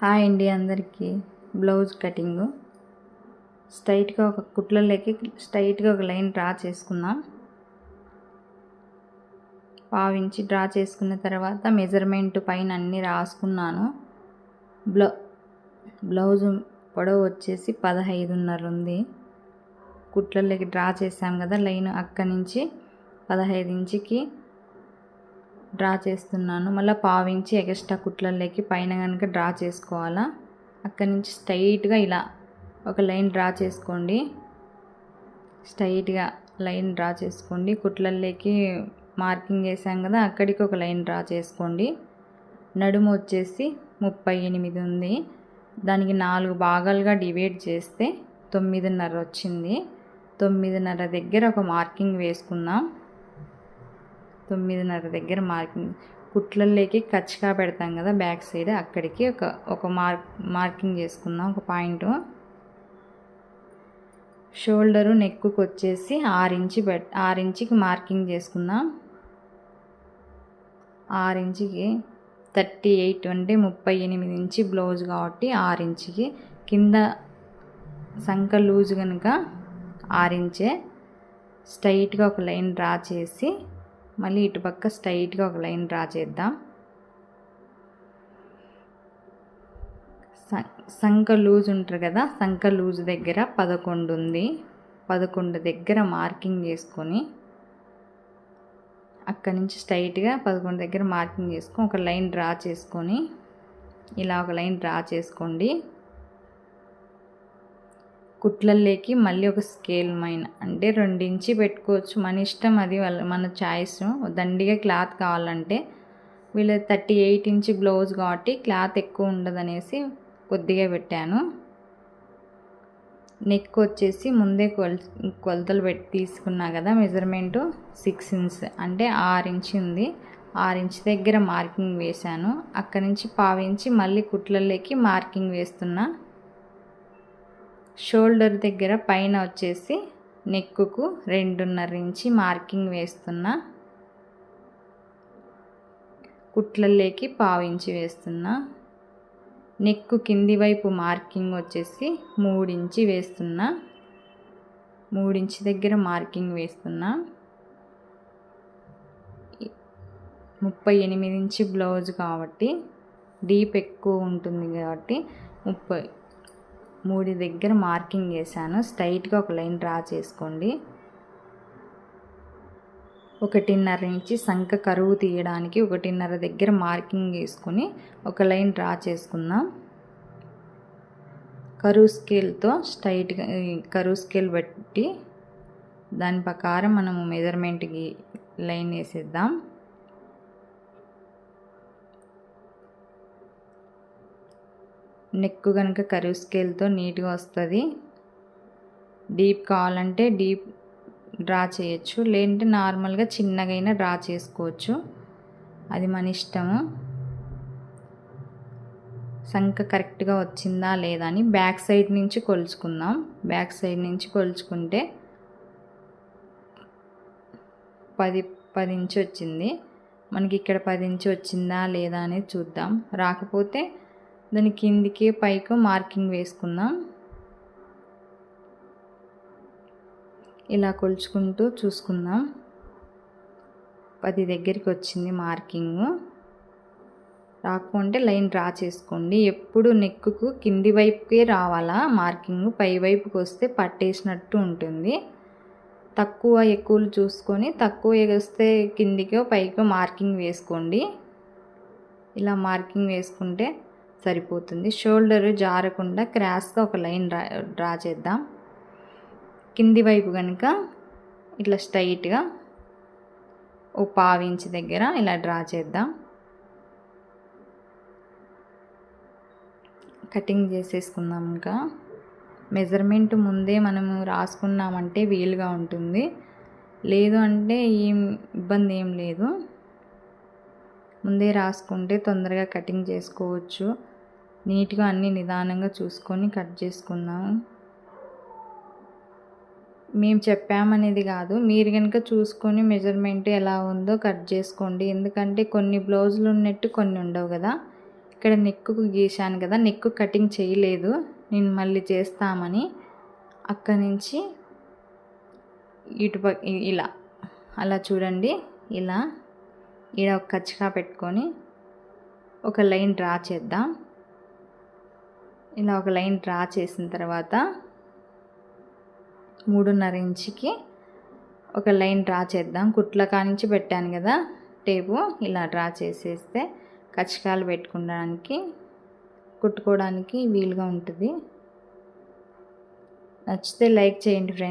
Hi అండి అందరికీ. Blouse cutting. స్ట్రైట్గా ఒక కుట్లలోకి స్ట్రైట్గా ఒక లైన్ డ్రా చేసుకుందాం. పావించి డ్రా చేసుకున్న తర్వాత మెజర్మెంట్ పైన అన్నీ రాసుకున్నాను. బ్లౌ బ్లౌజు పొడవు వచ్చేసి పదహైదున్నర ఉంది. కుట్లలోకి డ్రా చేసాం కదా లైన్ అక్కడి నుంచి పదహైదు ఇంచుకి డ్రా చేస్తున్నాను. మళ్ళీ పావించి ఎక్స్ట్రా కుట్లలోకి పైన కనుక డ్రా చేసుకోవాలా? అక్కడి నుంచి స్ట్రైట్గా ఇలా ఒక లైన్ డ్రా చేసుకోండి. స్ట్రైట్గా లైన్ డ్రా చేసుకోండి. కుట్లల్లోకి మార్కింగ్ వేసాం కదా అక్కడికి ఒక లైన్ డ్రా చేసుకోండి. నడుము వచ్చేసి ముప్పై ఎనిమిది ఉంది. దానికి నాలుగు భాగాలుగా డివైడ్ చేస్తే తొమ్మిదిన్నర వచ్చింది. తొమ్మిదిన్నర దగ్గర ఒక మార్కింగ్ వేసుకుందాం. తొమ్మిదిన్నర దగ్గర మార్కింగ్ కుట్లల్లోకి కచ్చిగా పెడతాం కదా బ్యాక్ సైడ్ అక్కడికి ఒక ఒక మార్క్ మార్కింగ్ చేసుకుందాం ఒక పాయింట్. షోల్డరు నెక్కు వచ్చేసి ఆరు పెట్ ఆరించికి మార్కింగ్ చేసుకుందాం. ఆరించికి థర్టీ ఎయిట్ అంటే ముప్పై ఎనిమిది ఇంచి బ్లౌజ్ కాబట్టి ఆరించికి. కింద సంఖ లూజ్ కనుక ఆరించే స్ట్రైట్గా ఒక లైన్ డ్రా చేసి మళ్ళీ ఇటుపక్క స్ట్రైట్గా ఒక లైన్ డ్రా చేద్దాం. సంఖ లూజ్ ఉంటారు కదా సంఖ లూజ్ దగ్గర పదకొండు ఉంది. పదకొండు దగ్గర మార్కింగ్ చేసుకొని అక్కడి నుంచి స్ట్రైట్గా పదకొండు దగ్గర మార్కింగ్ చేసుకొని ఒక లైన్ డ్రా చేసుకొని ఇలా ఒక లైన్ డ్రా చేసుకోండి. కుట్లల్లోకి మళ్ళీ ఒక స్కేల్ మైన. అంటే రెండించి పెట్టుకోవచ్చు. మన ఇష్టం అది వాళ్ళ మన చాయిస్. దండిగా క్లాత్ కావాలంటే వీళ్ళ థర్టీ ఎయిట్ ఇంచ్ బ్లౌజ్ కాబట్టి క్లాత్ ఎక్కువ ఉండదనేసి కొద్దిగా పెట్టాను. నెక్ వచ్చేసి ముందే కొల్ కొలతలు పెట్టి తీసుకున్నా కదా మెజర్మెంటు సిక్స్ ఇంచ్. అంటే ఆరు ఇంచ్ ఉంది. ఆరు ఇంచ్ దగ్గర మార్కింగ్ వేశాను. అక్కడి నుంచి పావించి మళ్ళీ కుట్లలోకి మార్కింగ్ వేస్తున్నా. షోల్డర్ దగ్గర పైన వచ్చేసి నెక్కుకు రెండున్నర ఇంచి మార్కింగ్ వేస్తున్నా కుట్లల్లోకి పావించి వేస్తున్నా. నెక్కు కింది వైపు మార్కింగ్ వచ్చేసి మూడించి వేస్తున్నా. మూడించి దగ్గర మార్కింగ్ వేస్తున్నా. ముప్పై ఎనిమిది ఇంచి బ్లౌజ్ కాబట్టి డీప్ ఎక్కువ ఉంటుంది కాబట్టి ముప్పై మూడు దగ్గర మార్కింగ్ వేసాను స్ట్రైట్గా ఒక లైన్ డ్రా చేసుకోండి. ఒకటిన్నర ఇంచి సంఖ కరువు తీయడానికి ఒకటిన్నర దగ్గర మార్కింగ్ వేసుకొని ఒక లైన్ డ్రా చేసుకుందాం. కరువు స్కేల్తో స్ట్రైట్గా కరువు స్కేల్ బట్టి దాని ప్రకారం మనము మెజర్మెంట్కి లైన్ వేసేద్దాం. నెక్ కనుక కరువు స్కేల్తో నీట్గా వస్తుంది. డీప్ కావాలంటే డీప్ డ్రా చేయొచ్చు. లేదంటే నార్మల్గా చిన్నగైనా డ్రా చేసుకోవచ్చు. అది మన ఇష్టము. సంఖ కరెక్ట్గా వచ్చిందా లేదా అని బ్యాక్ సైడ్ నుంచి కొలుచుకుందాం. బ్యాక్ సైడ్ నుంచి కొలుచుకుంటే పది పది ఇంచు వచ్చింది. మనకి ఇక్కడ పది ఇంచు వచ్చిందా లేదా అనేది చూద్దాం. రాకపోతే దాని కిందికి పైకి మార్కింగ్ వేసుకుందాం. ఇలా కొలుచుకుంటూ చూసుకుందాం. పది దగ్గరికి వచ్చింది మార్కింగ్. రాకుంటే లైన్ డ్రా చేసుకోండి. ఎప్పుడు నెక్కుకు కింది వైపుకే రావాలా? మార్కింగ్ పై వైపుకి వస్తే పట్టేసినట్టు ఉంటుంది. తక్కువ ఎక్కువలు చూసుకొని తక్కువ వస్తే కిందికో పైకో మార్కింగ్ వేసుకోండి. ఇలా మార్కింగ్ వేసుకుంటే సరిపోతుంది. షోల్డర్ జారకుండా క్రాస్గా ఒక లైన్ డ్రా డ్రా చేద్దాం. కింది వైపు కనుక ఇట్లా స్ట్రైట్గా ఓ పావించి దగ్గర ఇలా డ్రా చేద్దాం. కటింగ్ చేసేసుకుందాం ఇంకా. మెజర్మెంట్ ముందే మనము రాసుకున్నామంటే వీలుగా ఉంటుంది. లేదు అంటే ఏం ఇబ్బంది ఏం లేదు. ముందే రాసుకుంటే తొందరగా కటింగ్ చేసుకోవచ్చు. నీట్గా అన్నీ నిదానంగా చూసుకొని కట్ చేసుకుందాం. మేము చెప్పామనేది కాదు. మీరు కనుక చూసుకొని మెజర్మెంట్ ఎలా ఉందో కట్ చేసుకోండి. ఎందుకంటే కొన్ని బ్లౌజులు ఉన్నట్టు కొన్ని ఉండవు కదా. ఇక్కడ నెక్కుకు గీశాను కదా. నెక్కు కటింగ్ చేయలేదు. నేను మళ్ళీ చేస్తామని అక్కడి నుంచి ఇటు ఇలా అలా చూడండి. ఇలా ఇలా ఒక కచ్చిగా పెట్టుకొని ఒక లైన్ డ్రా చేద్దాం. ఇలా ఒక లైన్ డ్రా చేసిన తర్వాత మూడున్నర ఇంచుకి ఒక లైన్ డ్రా చేద్దాం. కుట్ల కానించి పెట్టాను కదా టేపు ఇలా డ్రా చేసేస్తే కచకాలు పెట్టుకోవడానికి కుట్టుకోవడానికి వీలుగా ఉంటుంది. నచ్చితే లైక్ చేయండి ఫ్రెండ్స్.